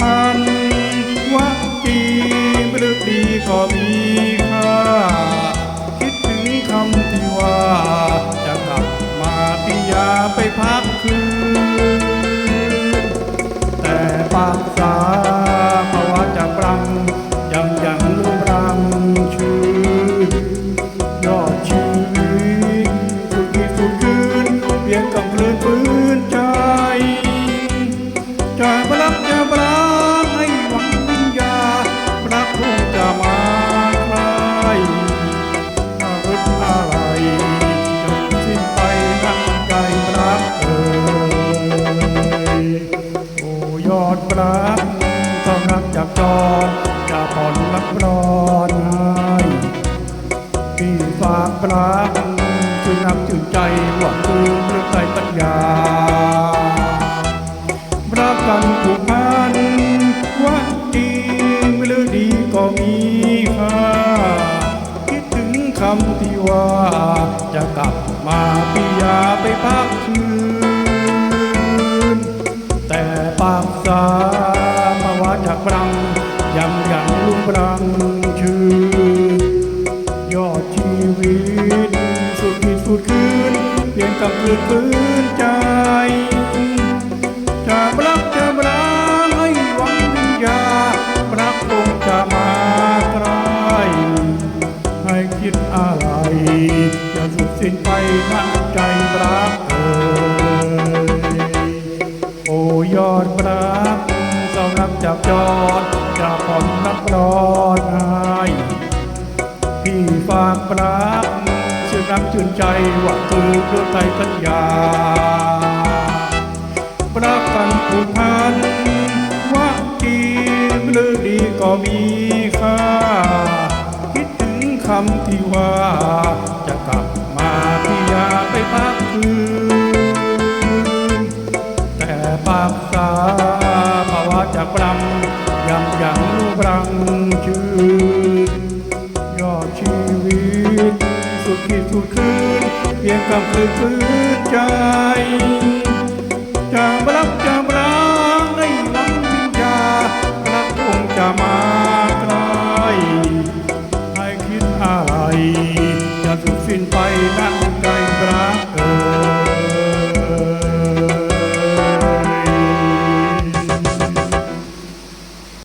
I'm. รักต้องรักจากจอจะผ่อนรักรอนพี่ฝากรักชื่นรักชื่นใจหวังลืมเรื่องใจปัญญารักกันผูกพันว่าดีหรือดีก็มีค่าคิดถึงคำที่ว่าจะกลับมาปี ปรังยังยังลุงรังชื่อยอดชีวิต สุดที่สุดคืนเพียนกับคืนฟื้นใจ จากจอดจะผ่อนนักรอนให้พี่ฝากปรักชื่นรักชื่นใจว่าคือเรื่องใจสัญญาปรักกันผูกพันว่าจริงหรือดีก็มีค่า คิดถึงคำที่ว่าจะกลับำยังรังชื่นยอดชีวิต สุดขีดสุดคืน เพียงกำคืนฟื้นใจจะรักจะรักในหวังวิญญารักคงจะมาใกลให้คิดอะไรจะทุบสิ้นไปนะ